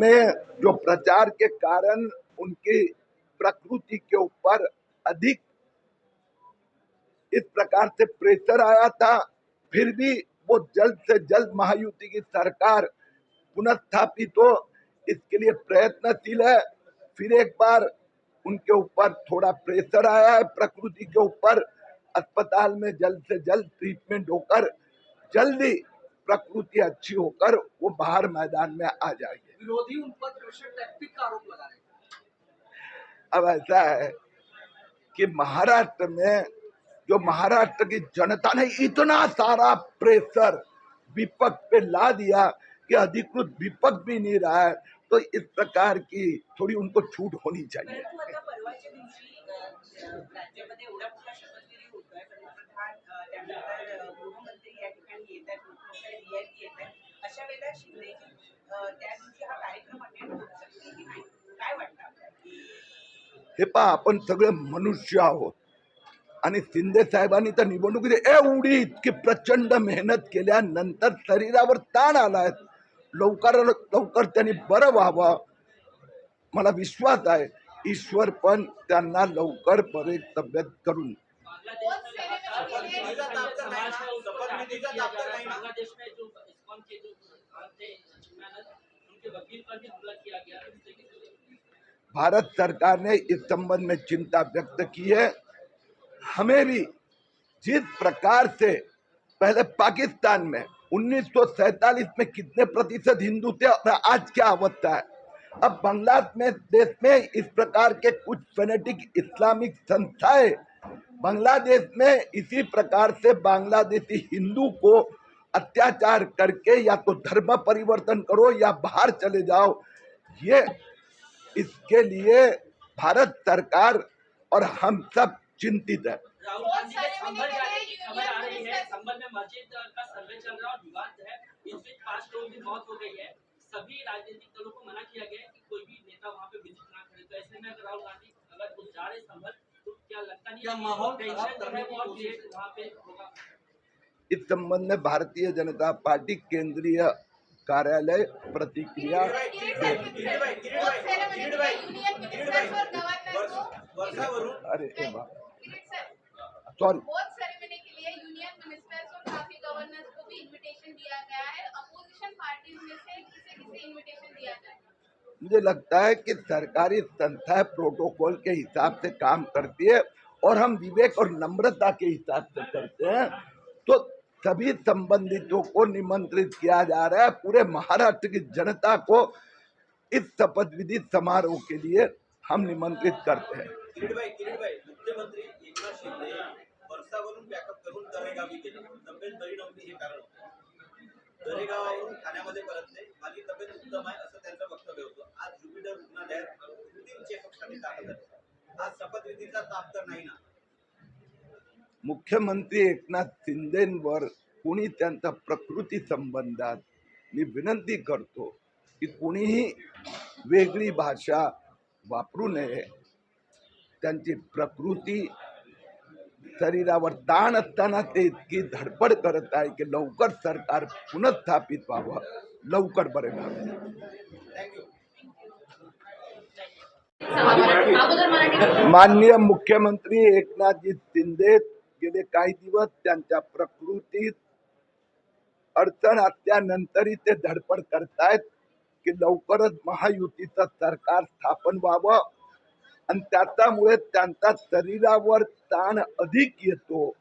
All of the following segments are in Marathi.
में जो प्रचार के कारण उनकी प्रकृति के ऊपर अधिक इस प्रकार से प्रेशर आया था, फिर भी वो जल्द से जल्द महायुति की सरकार पुनर्स्थापित हो, इसके लिए प्रयत्नशील है। फिर एक बार उनके ऊपर थोड़ा प्रेशर आया है प्रकृति के ऊपर, अस्पताल में जल्द से जल्द ट्रीटमेंट होकर जल्दी प्रकृति अच्छी होकर वो बाहर मैदान में आ जाएँगे। विरोधी उन पर टैक्टिक का आरोप लगा रहे अब ऐसा है कि महाराष्ट्र में जो महाराष्ट्र की जनता ने इतना सारा प्रेशर विपक्ष पे ला दिया कि अधिकृत विपक्ष भी नहीं रहा है तो इस प्रकार की थोडी उनको छूट होनी चाहिए। हे पहा आपण सगळे मनुष्य आहोत. आणि शिंदे साहेबांनी तर निवडणुकीत एवढी इतकी प्रचंड मेहनत केल्यानंतर शरीरावर ताण आलाय. लवकर लवकर त्यांनी बरं व्हावं. मला विश्वास आहे ईश्वर पण त्यांना लवकर बरे तब्येत करून. किया गया भारत सरकार ने इस संबंध में चिंता व्यक्त की है। हमें भी जिस प्रकार से पहले पाकिस्तान में 1947 में कितने प्रतिशत हिंदू थे और आज क्या अवस्था है? अब बांग्लादेश में, देश में इस प्रकार के कुछ फेनेटिक इस्लामिक संस्थाएँ बांग्लादेश में इसी प्रकार से बांग्लादेशी हिंदू को अत्याचार करके या तो धर्म परिवर्तन करो या बाहर चले जाओ, ये इसके लिए भारत सरकार और हम सब चिंतित है। राहुल गांधी के संभल जाने की खबर आ रही है संभल में मस्जिद का सर्वे चल रहा है और विवाद है इस बीच पांच लोगों की मौत हो गई है सभी राजनीतिक दलों को मना किया गया है कि कोई भी नेता वहां पे विजिट ना करे तो ऐसे में अगर राहुल गांधी अगर वो जा रहे संभल तो क्या लगता नहीं क्या है कि माहौल टेंशन खराब जो है करने की वो और कोशिश क्रिएट वहां पे होगा इस संबंध में भारतीय जनता पार्टी केंद्रीय कार्यालय प्रतिक्रिया अरे सॉरी। मुझे लगता है कि सरकारी संस्था प्रोटोकॉल के हिसाब से काम करती है और हम विवेक और नम्रता के हिसाब से करते हैं। सभी संबंधितों को निमंत्रित किया जा रहा है पूरे महाराष्ट्र की जनता को इस शपथ विधि समारोह के लिए हम निमंत्रित करते हैं। किरीट भाई किरीट भाई मुख्यमंत्री एकनाथ शिंदे वर्षावरून बॅकअप करून दरेगावी गेले तब्येत बरी नव्हती हे कारण होतं. दरेगावावरून ठाण्यामध्ये परतले माझी तब्येत उत्तम आहे असं त्यांचं वक्तव्य होतं. आज ज्युपिटर रुग्णालयात कृत्रिम चेकअपसाठी दाखल झाले. आज शपथविधीचा ताप तर नाही ना. मुख्यमंत्री एकनाथ शिंदेवर कोणी त्यांचा प्रकृती संबंधात मी विनंती करतो की कोणीही वेगळी भाषा वापरू नये. त्यांची प्रकृती शरीरावर ताण असताना ते इतकी धडपड करत आहे की लवकर सरकार पुनर्स्थापित व्हावं. लवकर बरे व्हावे. माननीय मुख्यमंत्री एकनाथजी शिंदे गेले काही दिवस त्यांच्या प्रकृतीत अडचण असल्यानंतरही ते धडपड करतायत की लवकरच महायुतीचं सरकार स्थापन व्हावं. आणि त्याच्यामुळे त्यांचा शरीरावर ताण अधिक येतो.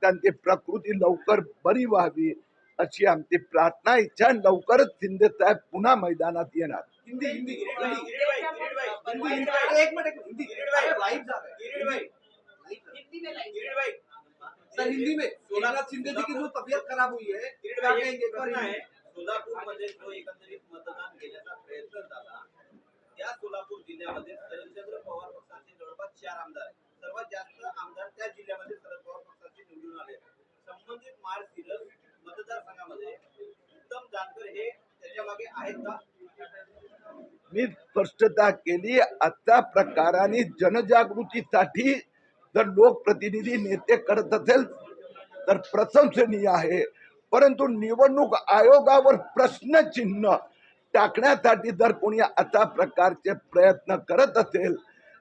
त्यांची प्रकृती लवकर बरी व्हावी अशी आमची प्रार्थना इच्छा. लवकरच शिंदे साहेब पुन्हा मैदानात येणार. हिंदी सर हिंदी में एकनाथ शिंदे जी की जो तबीयत खराब हुई है। क्या कहेंगे जो एकंदरीत मतदान घेण्याचा प्रयत्न झाला त्या सोलापूर जिल्ह्यामध्ये शरदचंद्र पवार पक्षाचे जवळपास चार आमदार आहेत. सर्वात जास्त आमदार त्या जिल्ह्यामध्ये शरद पवार पक्षाचे निवडून आले आहेत. संबंधित सिरस मतदारसंघामध्ये उत्तम जानकर हे त्याच्या मागे आहेत का? मी स्पष्टता केली अशा प्रकाराने जनजागृतीसाठी जर लोकप्रतिनिधी नेते करत असेल तर प्रशंसनीय आहे. परंतु निवडणूक आयोगावर प्रश्नचिन्ह टाकण्यासाठी जर कोणी अशा प्रकारचे प्रयत्न करत असेल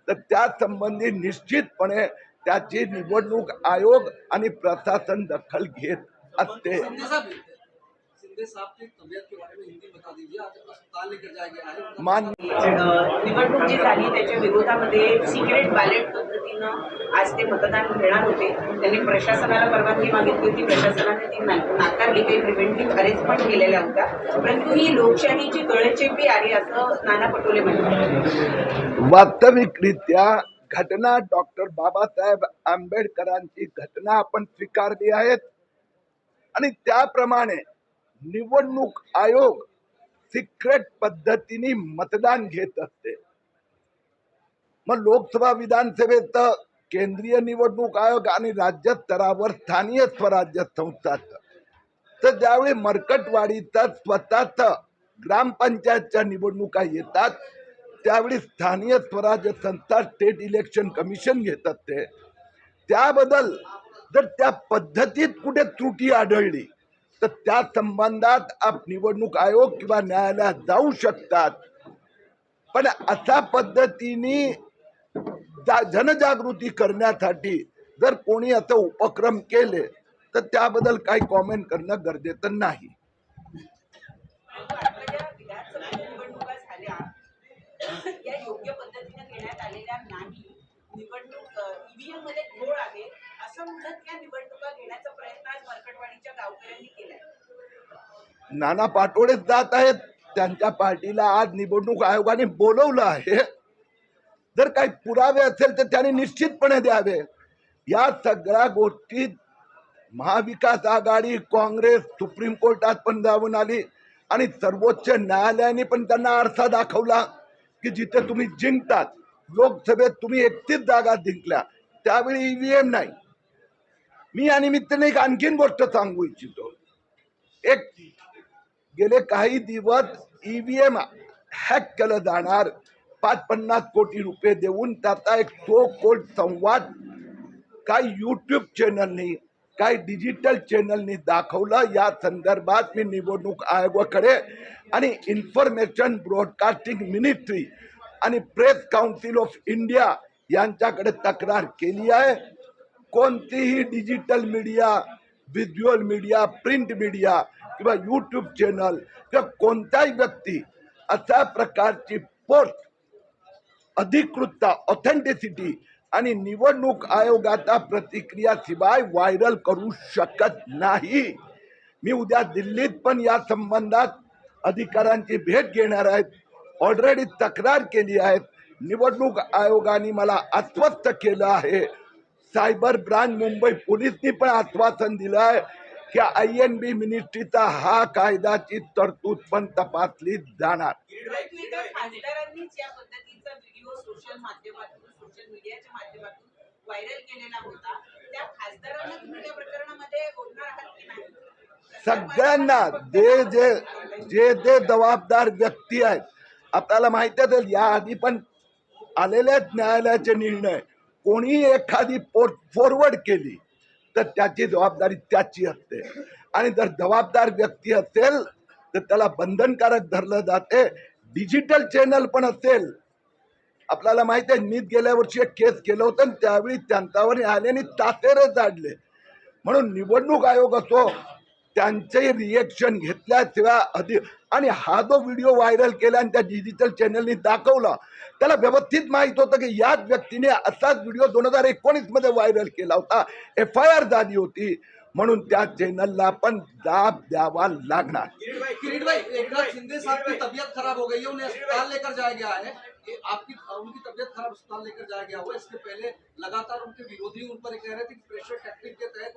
तर त्या संबंधी निश्चितपणे त्याची निवडणूक आयोग आणि प्रशासन दखल घेत असते. निवडणूक जी झाली त्याच्या विरोधामध्ये सिक्रेट बॅलेट पद्धतीनं आज ते मतदान घेणार होते. त्यांनी प्रशासनाला परवानगी मागितली होती. प्रशासनाने ती नाकारली. काही प्रिव्हेंटिव्ह अरेस्ट पण केलेल्या होत्या. परंतु ही लोकशाहीची गळचेपी आली असं नाना पटोले म्हणतात. वास्तविकरित्या घटना डॉक्टर बाबासाहेब आंबेडकरांची घटना आपण स्वीकारली आहेत. आणि त्याप्रमाणे निवडणूक आयोग सिक्रेट पद्धतीने मतदान घेत असते. मग लोकसभा विधानसभेचं केंद्रीय निवडणूक आयोग आणि राज्य स्तरावर स्थानीय स्वराज्य संस्थाचं तर ज्यावेळी मरकटवाडीचा स्वतःच ग्रामपंचायतच्या निवडणुका येतात त्यावेळी स्थानीय स्वराज्य संस्था स्टेट इलेक्शन कमिशन घेतात ते. त्याबद्दल जर त्या पद्धतीत कुठे त्रुटी आढळली तर त्या संबंधात आप निवडणूक आयोग किंवा न्यायालयात जाऊ शकतात. पण अशा पद्धतीने जनजागृती करण्यासाठी जर कोणी आता उपक्रम केले तर त्याबद्दल काही कॉमेंट करणं गरजेचं नाही. नाना पाटोळे जात आहेत. त्यांच्या पार्टीला आज निवडणूक आयोगाने बोलवलं आहे. जर काही पुरावे असेल तर त्याने निश्चितपणे द्यावे. या सगळ्या गोष्टीत महाविकास आघाडी काँग्रेस सुप्रीम कोर्टात पण जाऊन आली आणि सर्वोच्च न्यायालयाने पण त्यांना आरसा दाखवला की जिथे तुम्ही जिंकतात लोकसभेत तुम्ही एकतीस जागा जिंकल्या त्यावेळी ईव्हीएम नाही. मी या निमित्ताने एक आणखीन गोष्ट सांगू इच्छितो. एक गेले काही दिवस ईव्हीएम हॅक केलं जाणार पाच पन्नास कोटी रुपये देऊन त्याचा एक सो कोट संवाद काही यूट्यूब चॅनलनी काही डिजिटल चॅनलनी दाखवलं. या संदर्भात मी निवडणूक आयोगाकडे आणि इन्फॉर्मेशन ब्रॉडकास्टिंग मिनिस्ट्री आणि प्रेस काउन्सिल ऑफ इंडिया यांच्याकडे तक्रार केली आहे. कोणतीही digital media visual media print media किंवा यूट्यूब चॅनल किंवा कोणताही व्यक्ती अशा प्रकारची पोस्ट अधिकृतता ऑथेंटिसिटी आणि निवडणूक आयोगाचा प्रतिक्रिया शिवाय व्हायरल करू शकत नाही. मी उद्या दिल्लीत पण या संबंधात अधिकाऱ्यांची भेट घेणार आहेत ऑलरेडी तक्रार केली आहे. निवडणूक आयोगाने मला आश्वस्त केलं आहे. सायबर ब्रांच मुंबई पोलिसनी पण आश्वासन दिलं आहे. की आय एन बी मिनिस्ट्रीचा हा कायदाची तरतूद पण तपासली जाणार. या सगळ्यांना जे जे जे जे जबाबदार व्यक्ती आहेत आपल्याला माहिती असेल याआधी पण आलेल्याच न्यायालयाचे निर्णय कोणी एखादी पोस्ट फॉरवर्ड केली तर त्याची जबाबदारी त्याची असते. आणि जर जबाबदार व्यक्ती असेल तर त्याला बंधनकारक धरलं जाते. डिजिटल चॅनल पण असेल. आपल्याला माहिती आहे मी गेल्या वर्षी एक केस केलं होतं आणि त्यावेळी त्यांच्यावर आले आणि तासेरच जाडले म्हणून निवडणूक आयोग असो त्यांचे रिएक्शन घेतल्याशिवाय अधिक आणि हा जो व्हिडिओ व्हायरल केला आणि त्या डिजिटल चॅनलनी दाखवला त्याला व्यवस्थित माहीत होतं की याच व्यक्तीने असाच व्हिडिओ दोन हजार एकोणीसमध्ये व्हायरल केला होता. एफ आय आर झाली होती. म्हणून त्या चॅनलला पण दाब द्यावा लागणार. शिंदे साहब की तबीयत खराब हो गई है उन्हें अस्पताल लेकर जाया गया है। आपकी उनकी तबीयत खराब अस्पताल लेकर जाया गया हुआ इसके पहले लगातार उनके विरोधी उन पर कह रहे थे कि प्रेशर के तहत